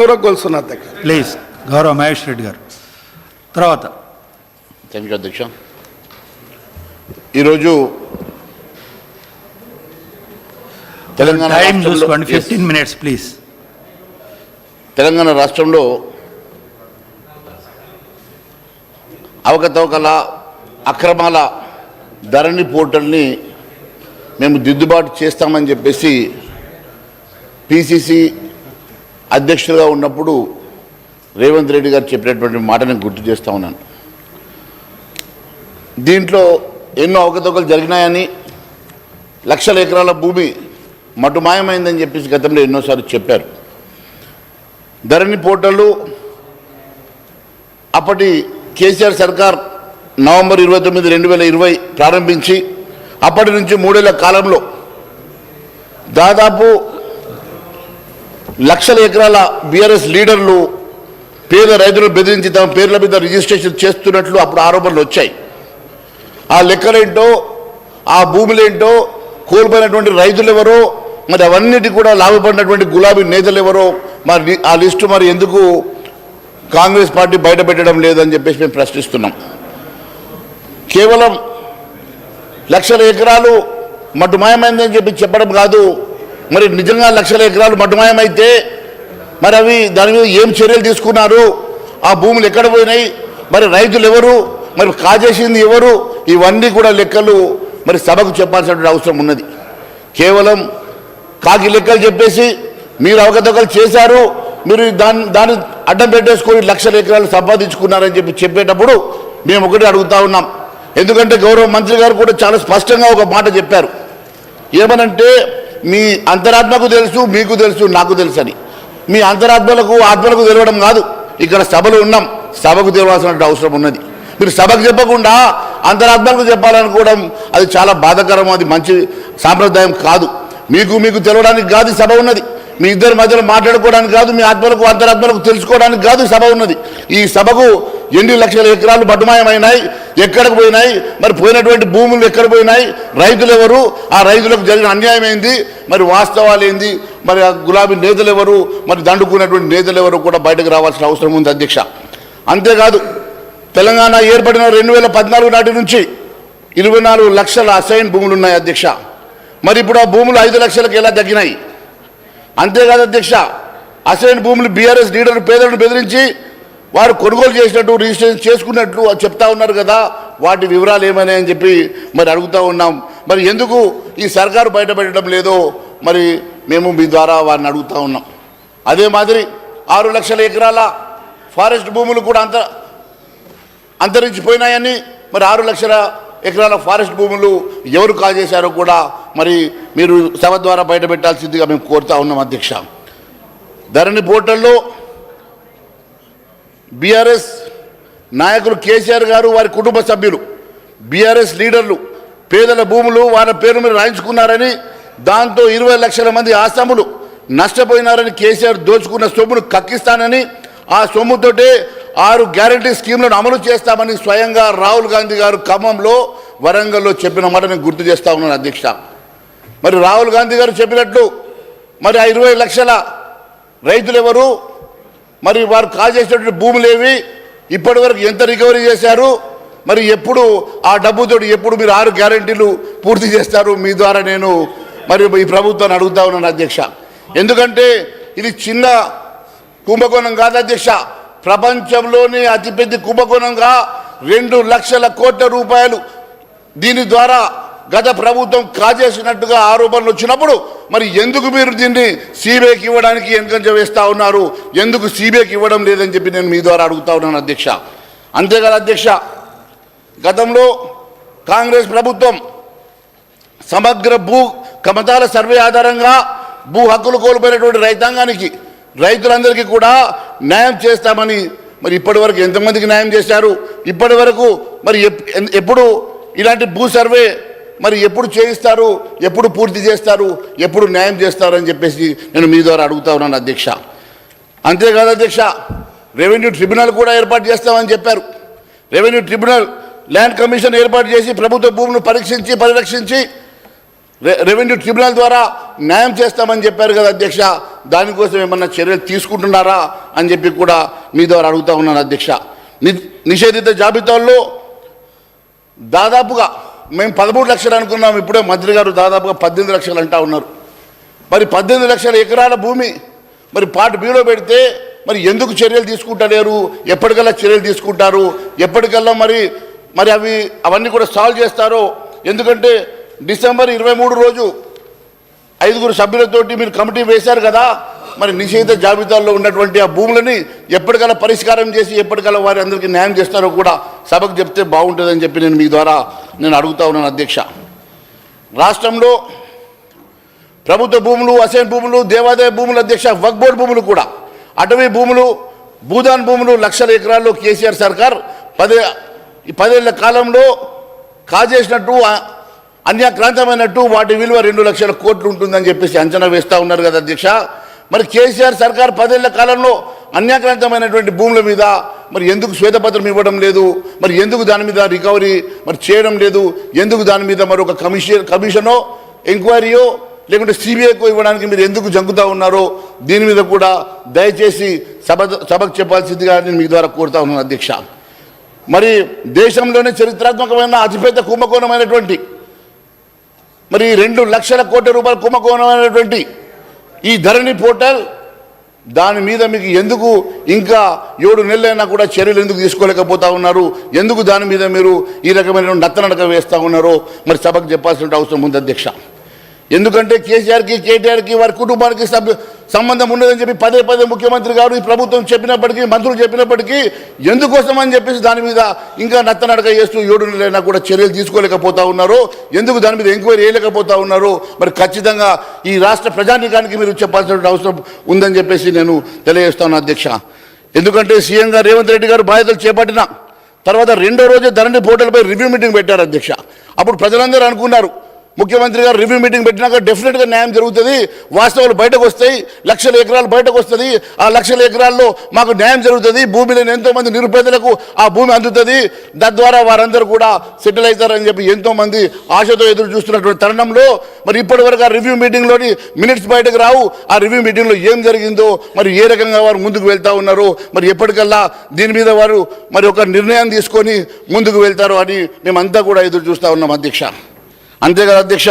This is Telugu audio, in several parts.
అధ్యక్ష ప్లీజ్ గౌరవ మహేష్ రెడ్డి గారు. తర్వాత. థ్యాంక్ యూ అధ్యక్ష. ఈరోజు తెలంగాణ టైం చూసుకోండి. ఫిఫ్టీన్ మినిట్స్ ప్లీజ్ తెలంగాణ రాష్ట్రంలో అవకతవకల అక్రమాల ధరణి పోర్టల్ని మేము దిద్దుబాటు చేస్తామని చెప్పేసి పిసిసి అధ్యక్షుడిగా ఉన్నప్పుడు రేవంత్ రెడ్డి గారు చెప్పినటువంటి మాట నేను గుర్తు చేస్తూ ఉన్నాను. దీంట్లో ఎన్నో అవకతవకలు జరిగినాయని లక్షల ఎకరాల భూమి మటుమాయమైందని చెప్పేసి గతంలో ఎన్నోసార్లు చెప్పారు. ధరణి పోర్టళ్ళు అప్పటి కేసీఆర్ సర్కార్ నవంబర్ ఇరవై తొమ్మిది రెండు వేల ఇరవై ప్రారంభించి అప్పటి నుంచి మూడేళ్ళ కాలంలో దాదాపు లక్షల ఎకరాల బీఆర్ఎస్ లీడర్లు పేద రైతులను బెదిరించి తమ పేర్ల మీద రిజిస్ట్రేషన్ చేస్తున్నట్లు అప్పుడు ఆరోపణలు వచ్చాయి. ఆ లెక్కలేంటో ఆ భూములేంటో కోల్పోయినటువంటి రైతులు ఎవరో మరి అవన్నిటి కూడా లాభపడినటువంటి గులాబీ నేతలు ఎవరో మరి ఆ లిస్టు మరి ఎందుకు కాంగ్రెస్ పార్టీ బయట పెట్టడం లేదని చెప్పేసి మేము ప్రశ్నిస్తున్నాం. కేవలం లక్షల ఎకరాలు మటుమాయమైందని చెప్పి చెప్పడం కాదు మరి నిజంగా లక్షల ఎకరాలు మడ్డమాయమైతే మరి అవి దాని మీద ఏం చర్యలు తీసుకున్నారు? ఆ భూములు ఎక్కడ పోయినాయి? మరి రైతులు ఎవరు? మరి కాజేసింది ఎవరు? ఇవన్నీ కూడా లెక్కలు మరి సభకు చెప్పాల్సినటువంటి అవసరం ఉన్నది. కేవలం కాకి లెక్కలు చెప్పేసి మీరు అవకతవకలు చేశారు మీరు దాన్ని దాన్ని అడ్డం పెట్టేసుకొని లక్షల ఎకరాలు సంపాదించుకున్నారని చెప్పి చెప్పేటప్పుడు మేము ఒకటి అడుగుతా ఉన్నాం. ఎందుకంటే గౌరవ మంత్రి గారు కూడా చాలా స్పష్టంగా ఒక మాట చెప్పారు. ఏమనంటే మీ అంతరాత్మకు తెలుసు మీకు తెలుసు నాకు తెలుసు అని మీ అంతరాత్మలకు ఆత్మలకు తెలియడం కాదు. ఇక్కడ సభలు ఉన్నాం. సభకు తెలియాల్సిన అవసరం ఉన్నది. మీరు సభకు చెప్పకుండా అంతరాత్మలకు చెప్పాలనుకోవడం అది చాలా బాధాకరం అది మంచి సాంప్రదాయం కాదు. మీకు మీకు తెలవడానికి కాదు సభ ఉన్నది. మీ ఇద్దరి మధ్యలో మాట్లాడుకోవడానికి కాదు మీ ఆత్మలకు అంతరాత్మలకు తెలుసుకోవడానికి కాదు సభ ఉన్నది. ఈ సభకు ఎన్ని లక్షల ఎకరాలు బటుమాయమైనాయి ఎక్కడికి పోయినాయి మరి పోయినటువంటి భూములు ఎక్కడ పోయినాయి రైతులు ఎవరు ఆ రైతులకు జరిగిన అన్యాయం ఏంది మరి వాస్తవాలు ఏంది మరి ఆ గులాబీ నేతలు ఎవరు మరి దండుకున్నటువంటి నేతలు ఎవరు కూడా బయటకు రావాల్సిన అవసరం ఉంది అధ్యక్ష. అంతేకాదు తెలంగాణ ఏర్పడిన రెండు వేల పద్నాలుగు నాటి నుంచి ఇరవై నాలుగు లక్షల అసైన్ భూములు ఉన్నాయి అధ్యక్ష. మరి ఇప్పుడు ఆ భూములు ఐదు లక్షలకు ఎలా తగ్గినాయి? అంతేకాదు అధ్యక్ష అసైన్ భూములు బీఆర్ఎస్ లీడర్లు పేదలను బెదిరించి వారు కొనుగోలు చేసినట్టు రిజిస్ట్రేషన్ చేసుకున్నట్లు చెప్తా ఉన్నారు కదా వాటి వివరాలు ఏమైనా అని చెప్పి మరి అడుగుతూ ఉన్నాం. మరి ఎందుకు ఈ సర్కారు బయటపెట్టడం లేదో మరి మేము మీ ద్వారా వారిని అడుగుతూ ఉన్నాం. అదే మాదిరి ఆరు లక్షల ఎకరాల ఫారెస్ట్ భూములు కూడా అంత అంతరించిపోయినాయని మరి ఆరు లక్షల ఎకరాల ఫారెస్ట్ భూములు ఎవరు కాజేశారో కూడా మరి మీరు సభ ద్వారా బయట పెట్టాల్సిందిగా మేము కోరుతా ఉన్నాం అధ్యక్ష. ధరణి పోర్టల్లో బీఆర్ఎస్ నాయకులు కేసీఆర్ గారు వారి కుటుంబ సభ్యులు బీఆర్ఎస్ లీడర్లు పేదల భూములు వారి పేరు మీద రాయించుకున్నారని దాంతో ఇరవై లక్షల మంది ఆసాములు నష్టపోయినారని కేసీఆర్ దోచుకున్న సొమ్మును కక్కిస్తానని ఆ సొమ్ముతోటే ఆరు గ్యారంటీ స్కీమ్లను అమలు చేస్తామని స్వయంగా రాహుల్ గాంధీ గారు ఖమ్మంలో వరంగల్లో చెప్పిన మాట నేను గుర్తు చేస్తా ఉన్నాను అధ్యక్ష. మరి రాహుల్ గాంధీ గారు చెప్పినట్లు మరి ఆ ఇరవై లక్షల రైతులు ఎవరు మరి వారు కాజేసినటువంటి భూములు ఏవి ఇప్పటి వరకు ఎంత రికవరీ చేశారు? మరి ఎప్పుడు ఆ డబ్బుతో ఎప్పుడు మీరు ఆరు గ్యారంటీలు పూర్తి చేస్తారు? మీ ద్వారా నేను మరి ఈ ప్రభుత్వాన్ని అడుగుతా ఉన్నాను అధ్యక్ష. ఎందుకంటే ఇది చిన్న కుంభకోణం కాదు అధ్యక్ష. ప్రపంచంలోనే అతిపెద్ద కుంభకోణంగా రెండు లక్షల కోట్ల రూపాయలు దీని ద్వారా గత ప్రభుత్వం కాజేసినట్టుగా ఆరోపణలు వచ్చినప్పుడు మరి ఎందుకు మీరు దీన్ని సిబిఐకి ఇవ్వడానికి వెనుకంజ వేస్తూ ఉన్నారు? ఎందుకు సిబిఐకి ఇవ్వడం లేదని చెప్పి నేను మీ ద్వారా అడుగుతా ఉన్నాను అధ్యక్ష. అంతేకాదు అధ్యక్ష గతంలో కాంగ్రెస్ ప్రభుత్వం సమగ్ర భూ కమతాల సర్వే ఆధారంగా భూ హక్కులు కోల్పోయినటువంటి రైతాంగానికి రైతులందరికీ కూడా న్యాయం చేస్తామని మరి ఇప్పటి వరకు ఎంతమందికి న్యాయం చేశారు? ఇప్పటి వరకు మరి ఎప్- ఎన్- ఎప్పుడు ఇలాంటి భూ సర్వే మరి ఎప్పుడు చేయిస్తారు? ఎప్పుడు పూర్తి చేస్తారు? ఎప్పుడు న్యాయం చేస్తారు అని చెప్పేసి నేను మీ ద్వారా అడుగుతా ఉన్నాను అధ్యక్ష. అంతేకాదు అధ్యక్ష రెవెన్యూ ట్రిబ్యునల్ కూడా ఏర్పాటు చేస్తామని చెప్పారు. రెవెన్యూ ట్రిబ్యునల్ ల్యాండ్ కమిషన్ ఏర్పాటు చేసి ప్రభుత్వ భూమిని పరీక్షించి పరిరక్షించి రెవెన్యూ ట్రిబ్యునల్ ద్వారా న్యాయం చేస్తామని చెప్పారు కదా అధ్యక్ష. దానికోసం ఏమన్నా చర్యలు తీసుకుంటున్నారా అని చెప్పి కూడా మీ ద్వారా అడుగుతా ఉన్నాను అధ్యక్ష. నిషేధిత జాబితాల్లో దాదాపుగా మేము పదమూడు లక్షలు అనుకున్నాం ఇప్పుడే మంత్రి గారు దాదాపుగా పద్దెనిమిది లక్షలు అంటా ఉన్నారు. మరి పద్దెనిమిది లక్షల ఎకరాల భూమి మరి పాటు బీలో పెడితే మరి ఎందుకు చర్యలు తీసుకుంటలేరు? ఎప్పటికల్లా చర్యలు తీసుకుంటారు? ఎప్పటికల్లా మరి మరి అవి అవన్నీ కూడా సాల్వ్ చేస్తారో? ఎందుకంటే డిసెంబర్ ఇరవై మూడు రోజు ఐదుగురు సభ్యులతోటి మీరు కమిటీ వేశారు కదా మరి నిషేధ జాబితాల్లో ఉన్నటువంటి ఆ భూములని ఎప్పటికల్లా పరిష్కారం చేసి ఎప్పటికల్లా వారి అందరికీ న్యాయం చేస్తారో కూడా సభకు చెప్తే బాగుంటుందని చెప్పి నేను మీ ద్వారా నేను అడుగుతా ఉన్నాను అధ్యక్ష. రాష్ట్రంలో ప్రభుత్వ భూములు అసైన్ భూములు దేవాదాయ భూములు అధ్యక్ష వక్ బోర్డు భూములు కూడా అటవీ భూములు భూదాన్ భూములు లక్షల ఎకరాల్లో కేసీఆర్ సర్కార్ పదే పదేళ్ళ కాలంలో కాజేసినట్టు అన్యాక్రాంతమైనట్టు వాటి విలువ రెండు లక్షల కోట్లు ఉంటుందని చెప్పేసి అంచనా వేస్తూ ఉన్నారు కదా అధ్యక్ష. మరి కేసీఆర్ సర్కార్ పదేళ్ళ కాలంలో అన్యాక్రాంతమైనటువంటి భూముల మీద మరి ఎందుకు శ్వేతపత్రం ఇవ్వడం లేదు? మరి ఎందుకు దాని మీద రికవరీ మరి చేయడం లేదు? ఎందుకు దాని మీద మరి ఒక కమిషన్ కమిషనో ఎంక్వైరీయో లేకుంటే సిబిఐకు ఇవ్వడానికి మీరు ఎందుకు జంకుతా ఉన్నారో దీని మీద కూడా దయచేసి సభ సభకు చెప్పాల్సిందిగా నేను మీ ద్వారా కోరుతా ఉన్నాను అధ్యక్ష. మరి దేశంలోనే చరిత్రాత్మకమైన అతిపెద్ద కుంభకోణమైనటువంటి మరి రెండు లక్షల కోట్ల రూపాయల కుంభకోణమైనటువంటి ఈ ధరణి పోర్టల్ దాని మీద మీకు ఎందుకు ఇంకా ఏడు నెలలైనా కూడా చర్యలు ఎందుకు తీసుకోలేకపోతా ఉన్నారు? ఎందుకు దాని మీద మీరు ఈ రకమైన నత్తనడక వేస్తూ ఉన్నారో మరి సభకు చెప్పాల్సిన అవసరం ఉంది అధ్యక్ష. ఎందుకంటే కేసీఆర్కి కేటీఆర్కి వారి కుటుంబానికి సభ్యు సంబంధం ఉండదని చెప్పి పదే పదే ముఖ్యమంత్రి గారు ఈ ప్రభుత్వం చెప్పినప్పటికీ మంత్రులు చెప్పినప్పటికీ ఎందుకోసం అని చెప్పేసి దాని మీద ఇంకా నత్తనడక చేస్తూ ఏడు నెలలైనా కూడా చర్యలు తీసుకోలేకపోతా ఉన్నారు. ఎందుకు దాని మీద ఎంక్వైరీ చేయలేకపోతా ఉన్నారు? మరి ఖచ్చితంగా ఈ రాష్ట్ర ప్రజానీకానికి మీరు చెప్పాల్సిన అవసరం ఉందని చెప్పేసి నేను తెలియజేస్తాను అధ్యక్ష. ఎందుకంటే సీఎం గారు రేవంత్ రెడ్డి గారు బాధ్యతలు చేపట్టిన తర్వాత రెండో రోజు ధరణి పోర్టల్పై రివ్యూ మీటింగ్ పెట్టారు అధ్యక్ష. అప్పుడు ప్రజలందరూ అనుకున్నారు ముఖ్యమంత్రి గారు రివ్యూ మీటింగ్ పెట్టినాక డెఫినెట్గా న్యాయం జరుగుతుంది. వాస్తవాలు బయటకు వస్తాయి. లక్షల ఎకరాలు బయటకు వస్తుంది. ఆ లక్షల ఎకరాల్లో మాకు న్యాయం జరుగుతుంది. భూమి లేని ఎంతో మంది నిరుపేదలకు ఆ భూమి అందుతుంది. తద్వారా వారందరూ కూడా సెటిల్ అవుతారని చెప్పి ఎంతోమంది ఆశతో ఎదురు చూస్తున్నటువంటి తరుణంలో మరి ఇప్పటి వరకు ఆ రివ్యూ మీటింగ్లోని మినిట్స్ బయటకు రావు. ఆ రివ్యూ మీటింగ్లో ఏం జరిగిందో మరి ఏ రకంగా వారు ముందుకు వెళ్తా ఉన్నారో మరి ఎప్పటికల్లా దీని మీద వారు మరి ఒక నిర్ణయం తీసుకొని ముందుకు వెళ్తారు అని మేమంతా కూడా ఎదురు చూస్తూ ఉన్నాం అధ్యక్ష. అంతే కదా అధ్యక్ష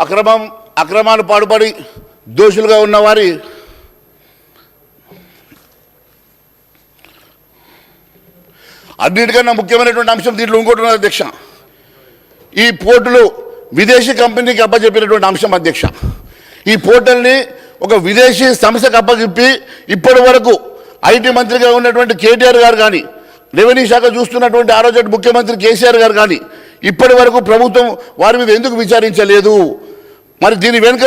అక్రమం అక్రమాలు పాడుపడి దోషులుగా ఉన్నవారి అన్నిటికన్నా ముఖ్యమైనటువంటి అంశం దీంట్లో ఇంకోటి ఉన్నది అధ్యక్ష. ఈ పోర్టులు విదేశీ కంపెనీకి అప్పచెప్పినటువంటి అంశం అధ్యక్ష. ఈ పోర్టల్ని ఒక విదేశీ సంస్థకు అప్పగిప్పి ఇప్పటి వరకు ఐటీ మంత్రిగా ఉన్నటువంటి కేటీఆర్ గారు కానీ రెవెన్యూ శాఖ చూస్తున్నటువంటి ఆ రోజు ముఖ్యమంత్రి కేసీఆర్ గారు కానీ ఇప్పటి వరకు ప్రభుత్వం వారి మీద ఎందుకు విచారించలేదు? మరి దీని వెనుక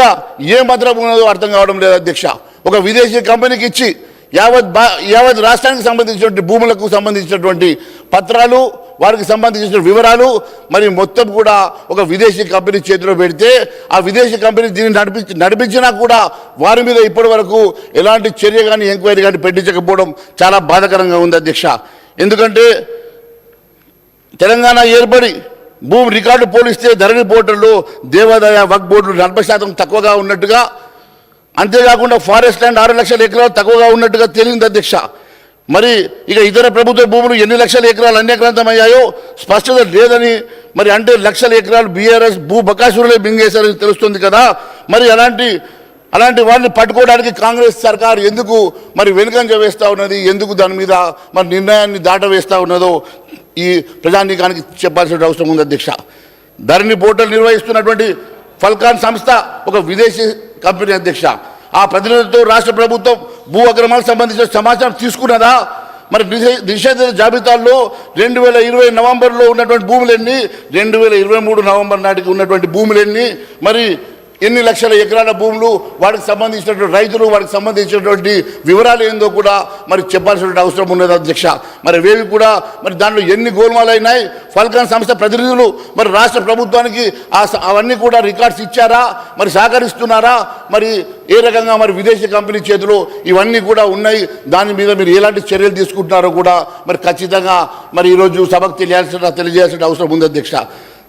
ఏ మాత్రం ఉన్నదో అర్థం కావడం లేదు అధ్యక్ష. ఒక విదేశీ కంపెనీకి ఇచ్చి యావత్ బా యావత్ రాష్ట్రానికి సంబంధించినటువంటి భూములకు సంబంధించినటువంటి పత్రాలు వారికి సంబంధించిన వివరాలు మరి మొత్తం కూడా ఒక విదేశీ కంపెనీ చేతిలో పెడితే ఆ విదేశీ కంపెనీ దీన్ని నడిపించి నడిపించినా కూడా వారి మీద ఇప్పటి వరకు ఎలాంటి చర్య కానీ ఎంక్వైరీ కానీ పెట్టించకపోవడం చాలా బాధాకరంగా ఉంది అధ్యక్ష. ఎందుకంటే తెలంగాణ ఏర్పడి భూమి రికార్డు పోలిస్తే ధరణి పోర్టల్లో దేవాదాయ వక్ బోర్డులు నలభై శాతం తక్కువగా ఉన్నట్టుగా అంతేకాకుండా ఫారెస్ట్ ల్యాండ్ ఆరు లక్షల ఎకరాలు తక్కువగా ఉన్నట్టుగా తేలింది అధ్యక్ష. మరి ఇక ఇతర ప్రభుత్వ భూములు ఎన్ని లక్షల ఎకరాలు అన్యక్రాంతమయ్యాయో స్పష్టత లేదని మరి అంటే లక్షల ఎకరాలు బీఆర్ఎస్ భూ బకాసురులే మింగేశారని తెలుస్తుంది కదా. మరి అలాంటి అలాంటి వారిని పట్టుకోవడానికి కాంగ్రెస్ సర్కార్ ఎందుకు మరి వెనుకంజ వేస్తూ ఉన్నది? ఎందుకు దాని మీద మరి నిర్ణయాన్ని దాట వేస్తూ ఉన్నదో ఈ ప్రజానీకానికి చెప్పాల్సిన అవసరం ఉంది అధ్యక్ష. ధరణి పోర్టల్ నిర్వహిస్తున్నటువంటి ఫల్కాన్ సంస్థ ఒక విదేశీ కంపెనీ అధ్యక్ష. ఆ ప్రతినిధులతో రాష్ట్ర ప్రభుత్వం భూ అక్రమాలకు సంబంధించిన సమాచారం తీసుకున్నదా? మరి నిషే- నిషేధిత జాబితాల్లో రెండు వేల ఇరవై నవంబర్లో ఉన్నటువంటి భూములన్నీ? రెండు వేల ఇరవై మూడు నవంబర్ నాటికి ఉన్నటువంటి భూములన్నీ? మరి ఎన్ని లక్షల ఎకరాల భూములు వాటికి సంబంధించినటువంటి రైతులు వాటికి సంబంధించినటువంటి వివరాలు ఏందో కూడా మరి చెప్పాల్సినటువంటి అవసరం ఉన్నది అధ్యక్ష. మరి వేవి కూడా మరి దాంట్లో ఎన్ని గోల్మాలు అయినాయి ఫల్కాన్ సంస్థ ప్రతినిధులు మరి రాష్ట్ర ప్రభుత్వానికి అవన్నీ కూడా రికార్డ్స్ ఇచ్చారా మరి సహకరిస్తున్నారా మరి ఏ రకంగా మరి విదేశీ కంపెనీ చేతిలో ఇవన్నీ కూడా ఉన్నాయి దాని మీద మీరు ఎలాంటి చర్యలు తీసుకుంటున్నారో కూడా మరి ఖచ్చితంగా మరి ఈరోజు సభకు తెలియాల్సిన తెలియజేయాల్సిన అవసరం ఉంది అధ్యక్ష.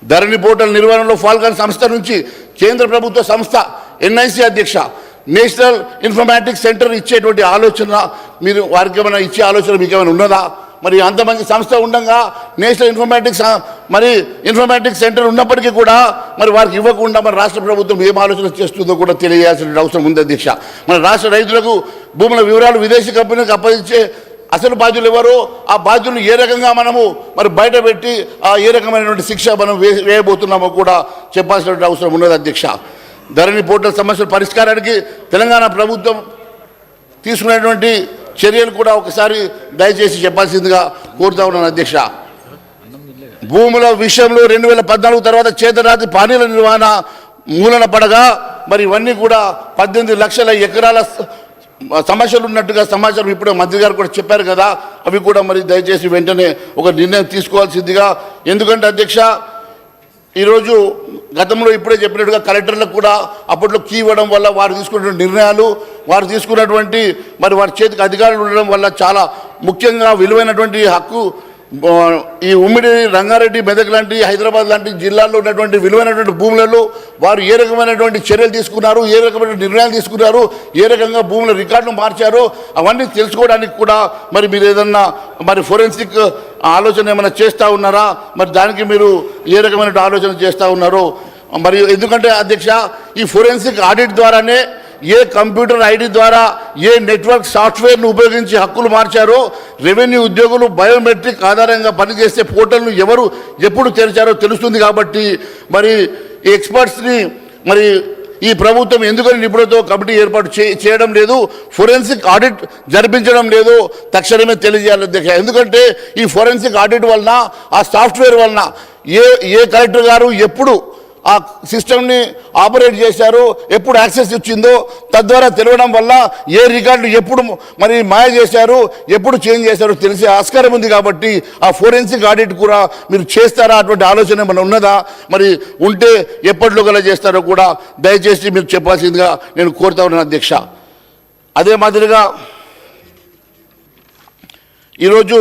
ధరణి పోర్టల్ నిర్వహణలో ఫాల్కాన్ సంస్థ నుంచి కేంద్ర ప్రభుత్వ సంస్థ ఎన్ఐసి అధ్యక్ష నేషనల్ ఇన్ఫర్మాటిక్స్ సెంటర్ ఇచ్చేటువంటి ఆలోచన మీరు వారికి ఏమైనా ఇచ్చే ఆలోచన మీకు ఏమైనా ఉన్నదా? మరి అంతమంది సంస్థ ఉండగా నేషనల్ ఇన్ఫర్మాటిక్స్ మరి ఇన్ఫర్మాటిక్స్ సెంటర్ ఉన్నప్పటికీ కూడా మరి వారికి ఇవ్వకుండా మరి రాష్ట్ర ప్రభుత్వం ఏం ఆలోచన చేస్తుందో కూడా తెలియజేయాల్సిన అవసరం ఉంది అధ్యక్ష. మన రాష్ట్ర రైతులకు భూముల వివరాలు విదేశీ కంపెనీలకు అప్పగించే అసలు బాధ్యులు ఎవరు? ఆ బాధ్యులను ఏ రకంగా మనము మరి బయట పెట్టి ఆ ఏ రకమైనటువంటి శిక్ష మనం వే వేయబోతున్నామో కూడా చెప్పాల్సినటువంటి అవసరం ఉన్నది అధ్యక్ష. ధరణి పోర్టల్ సమస్యల పరిష్కారానికి తెలంగాణ ప్రభుత్వం తీసుకునేటువంటి చర్యలు కూడా ఒకసారి దయచేసి చెప్పాల్సిందిగా కోరుతా ఉన్నాను అధ్యక్ష. భూముల విషయంలో రెండు వేల పద్నాలుగు తర్వాత చేతరాతి పానీల నిర్వహణ మూలన పడగా మరి ఇవన్నీ కూడా పద్దెనిమిది లక్షల ఎకరాల సమస్యలు ఉన్నట్టుగా సమాచారం ఇప్పుడే మంత్రి గారు కూడా చెప్పారు కదా అవి కూడా మరి దయచేసి వెంటనే ఒక నిర్ణయం తీసుకోవాల్సిందిగా. ఎందుకంటే అధ్యక్ష ఈరోజు గతంలో ఇప్పుడే చెప్పినట్టుగా కలెక్టర్లకు కూడా అప్పట్లో కీ ఇవ్వడం వల్ల వారు తీసుకున్నటువంటి నిర్ణయాలు వారు తీసుకున్నటువంటి మరి వారి చేతికి అధికారులు ఉండడం వల్ల చాలా ముఖ్యంగా విలువైనటువంటి హక్కు ఈ ఉమ్మిడి రంగారెడ్డి మెదక్ లాంటి హైదరాబాద్ లాంటి జిల్లాల్లో ఉన్నటువంటి విలువైనటువంటి భూములలో వారు ఏ రకమైనటువంటి చర్యలు తీసుకున్నారు ఏ రకమైన నిర్ణయాలు తీసుకున్నారు ఏ రకంగా భూముల రికార్డును మార్చారో అవన్నీ తెలుసుకోవడానికి కూడా మరి మీరు ఏదన్నా మరి ఫోరెన్సిక్ ఆలోచన ఏమైనా చేస్తూ ఉన్నారా? మరి దానికి మీరు ఏ రకమైన ఆలోచన చేస్తూ ఉన్నారో? మరియు ఎందుకంటే అధ్యక్ష ఈ ఫోరెన్సిక్ ఆడిట్ ద్వారానే ఏ కంప్యూటర్ ఐడి ద్వారా ఏ నెట్వర్క్ సాఫ్ట్వేర్ను ఉపయోగించి హక్కులు మార్చారో రెవెన్యూ ఉద్యోగులు బయోమెట్రిక్ ఆధారంగా పనిచేసే పోర్టల్ను ఎవరు ఎప్పుడు తెరిచారో తెలుస్తుంది కాబట్టి మరి ఈ ఎక్స్పర్ట్స్ని మరి ఈ ప్రభుత్వం ఎందుకని నిపుణులతో కమిటీ ఏర్పాటు చే చేయడం లేదు ఫోరెన్సిక్ ఆడిట్ జరిపించడం లేదు తక్షణమే తెలియజేయాలి అధ్యక్ష ఎందుకంటే ఈ ఫోరెన్సిక్ ఆడిట్ వలన ఆ సాఫ్ట్వేర్ వలన ఏ ఏ కలెక్టర్ గారు ఎప్పుడు ఆ సిస్టమ్ని ఆపరేట్ చేశారు ఎప్పుడు యాక్సెస్ ఇచ్చిందో తద్వారా తెలియడం వల్ల ఏ రికార్డు ఎప్పుడు మరి మాయ చేశారు ఎప్పుడు చేంజ్ చేశారో తెలిసే ఆస్కారం ఉంది కాబట్టి ఆ ఫోరెన్సిక్ ఆడిట్ కూడా మీరు చేస్తారా అటువంటి ఆలోచన ఏమైనా ఉన్నదా? మరి ఉంటే ఎప్పట్లో గల చేస్తారో కూడా దయచేసి మీరు చెప్పాల్సిందిగా నేను కోరుతా ఉన్నాను అధ్యక్ష. అదే మాదిరిగా ఈరోజు